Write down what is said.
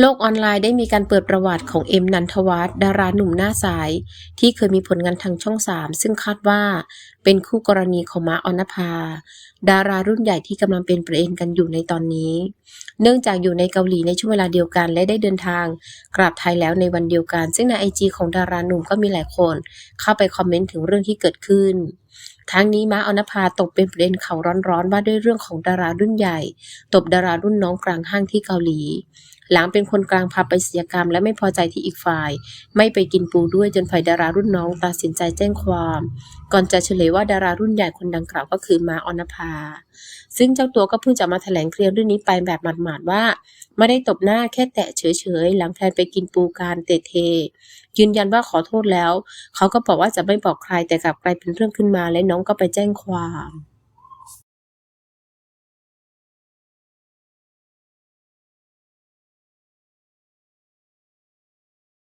โลกออนไลน์ได้มีการเปิดประวัติของเอ็มนันทวัฒน์ดาราหนุ่มหน้าสาย ที่เคยมีผลงานทางช่องสามซึ่งคาดว่าเป็นคู่กรณีของม้าออนภา ดารารุ่นใหญ่ที่กำลังเป็นประเด็นกันอยู่ในตอนนี้ เนื่องจากอยู่ในเกาหลีในช่วงเวลาเดียวกันและได้เดินทาง กลับไทยแล้วในวันเดียวกัน ซึ่งในไอจีของดาราหนุ่มก็มีหลายคน เข้าไปคอมเมนต์ถึงเรื่องที่เกิดขึ้นทั้งนี้ม้าออนภาตกเป็นประเด็นข่าวร้อนๆ ว่าด้วยเรื่องของดารารุ่นใหญ่ ตบดารารุ่นน้องกลางห้างที่เกาหลีหลังเป็นคนกลางพาไปเสียกรรม และไม่พอใจที่อีกฝ่าย ไม่ไปกินปูด้วยจนฝ่ายดารารุ่นน้องตัดสินใจแจ้งความ ก่อนจะเฉลยว่าดารารุ่นใหญ่คนดังกล่าวก็คือมาอนภา ซึ่งเจ้าตัวก็เพิ่งจะมาแถลงเคลียร์เรื่องนี้ไปแบบหมาดๆว่า ไม่ได้ตบหน้าแค่แตะเฉยๆหลังแพนไปกินปูการเตะเท ยืนยันว่าขอโทษแล้ว เขาก็บอกว่าจะไม่บอกใครแต่กลับกลายเป็นเรื่องขึ้นมาและน้องก็ไปแจ้งความ